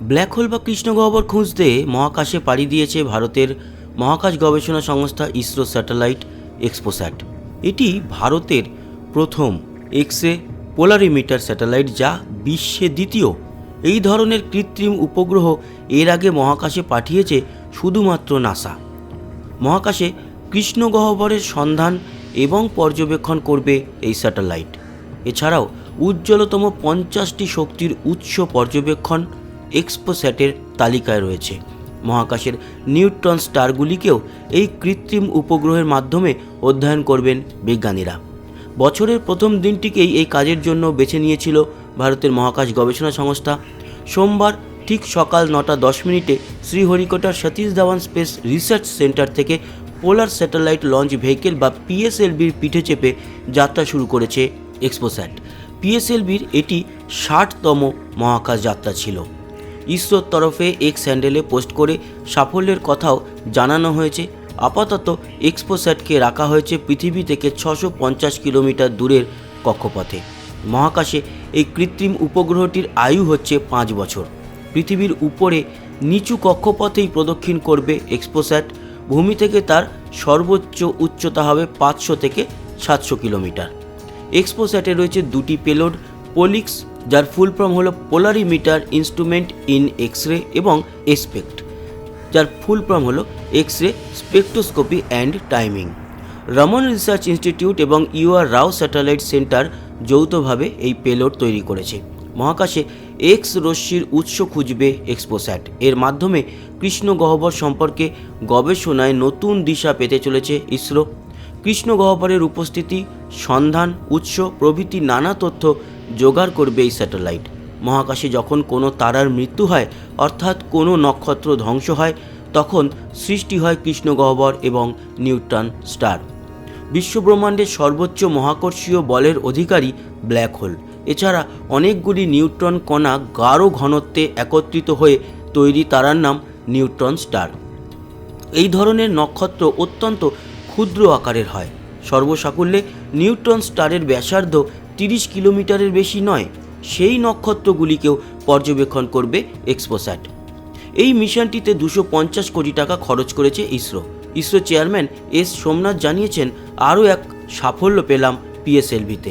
Black hole বা কৃষ্ণগহ্বর খুঁজতে মহাকাশে পাড়ি দিয়েছে ভারতের মহাকাশ গবেষণা সংস্থা ইসরো স্যাটেলাইট এক্সপোস্যাট। এটি ভারতের প্রথম এক্সে পোলারিমিটার স্যাটেলাইট যা বিশ্বে দ্বিতীয়। এই ধরনের কৃত্রিম উপগ্রহ এর আগে মহাকাশে পাঠিয়েছে শুধুমাত্র নাসা। মহাকাশে কৃষ্ণগহ্বরের সন্ধান এবং পর্যবেক্ষণ করবে এই স্যাটেলাইট। এছাড়াও উজ্জ্বলতম পঞ্চাশটি শক্তির উৎস পর্যবেক্ষণ এক্সপোস্যাটের তালিকায় রয়েছে। মহাকাশের নিউট্রন স্টারগুলিকেও এই কৃত্রিম উপগ্রহের মাধ্যমে অধ্যয়ন করবেন বিজ্ঞানীরা। বছরের প্রথম দিনটিকেই এই কাজের জন্য বেছে নিয়েছিল ভারতের মহাকাশ গবেষণা সংস্থা। সোমবার ঠিক সকাল নটা দশ মিনিটে শ্রীহরিকোটার Satish Dhawan space research centre থেকে পোলার স্যাটেলাইট লঞ্চ ভেহিকেল বা পিএসএলবির পিঠে চেপে যাত্রা শুরু করেছে এক্সপোস্যাট পিএসএলবির এটি ষাটতম মহাকাশ যাত্রা ছিল। ইসরোর তরফে এক্স হ্যান্ডেলে পোস্ট করে সাফল্যের কথাও জানানো হয়েছে। আপাতত এক্সপোস্যাটকে রাখা হয়েছে পৃথিবী থেকে ছশো কিলোমিটার দূরের কক্ষপথে। মহাকাশে এই কৃত্রিম উপগ্রহটির আয়ু হচ্ছে পাঁচ বছর। পৃথিবীর উপরে নিচু কক্ষপথেই প্রদক্ষিণ করবে এক্সপোস্যাট ভূমি থেকে তার সর্বোচ্চ উচ্চতা হবে পাঁচশো থেকে সাতশো কিলোমিটার। এক্সপোস্যাটে রয়েছে দুটি পেলোড পোলিক্স যার ফুল ফর্ম হলো polarimeter instrument in X ray এবং এসপেক্ট, যার ফুল ফর্ম হলো X ray spectroscopy and timing. Raman research institute এবং U R Rao satellite centre যৌথভাবে এই পেলোড তৈরি করেছে। মহাকাশে এক্স রশ্মির উৎস খুঁজবে এক্সপোস্যাট। এর মাধ্যমে কৃষ্ণ গহ্বর সম্পর্কে গবেষণায় নতুন দিশা পেতে চলেছে ইসরো। কৃষ্ণ গহ্বরের উপস্থিতি, সন্ধান, উৎস, প্রভৃতি নানা তথ্য জোগাড় করবে এই স্যাটেলাইট। মহাকাশে যখন কোনো তারার মৃত্যু হয়, অর্থাৎ কোনো নক্ষত্র ধ্বংস হয়, তখন সৃষ্টি হয় কৃষ্ণ গহ্বর এবং নিউট্রন স্টার। বিশ্বব্রহ্মাণ্ডের সর্বোচ্চ মহাকর্ষীয় বলের অধিকারী ব্ল্যাক হোল। এছাড়া অনেকগুলি নিউট্রন কণা গাঢ় ঘনত্বে একত্রিত হয়ে তৈরি তারার নাম নিউট্রন স্টার। এই ধরনের নক্ষত্র অত্যন্ত ক্ষুদ্র আকারের হয়। সর্বসাকুল্যে নিউট্রন স্টারের ব্যাসার্ধ তিরিশ কিলোমিটারের বেশি নয়, সেই নক্ষত্রগুলিকেও পর্যবেক্ষণ করবে এক্সপোস্যাট। এই মিশনটিতে দুশো পঞ্চাশ কোটি টাকা খরচ করেছে ইসরো। ইসরো চেয়ারম্যান এস সোমনাথ জানিয়েছেন, আরও এক সাফল্য পেলাম পিএসএলভিতে।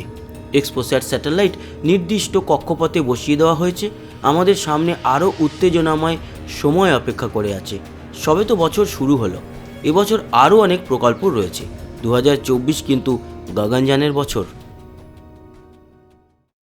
এক্সপোস্যাট স্যাটেলাইট নির্দিষ্ট কক্ষপথে বসিয়ে দেওয়া হয়েছে। আমাদের সামনে আরও উত্তেজনাময় সময় অপেক্ষা করে আছে। সবে তো বছর শুরু হলো। এবছর আরও অনেক প্রকল্প রয়েছে। দু হাজার চব্বিশ কিন্তু গগনযানের বছর।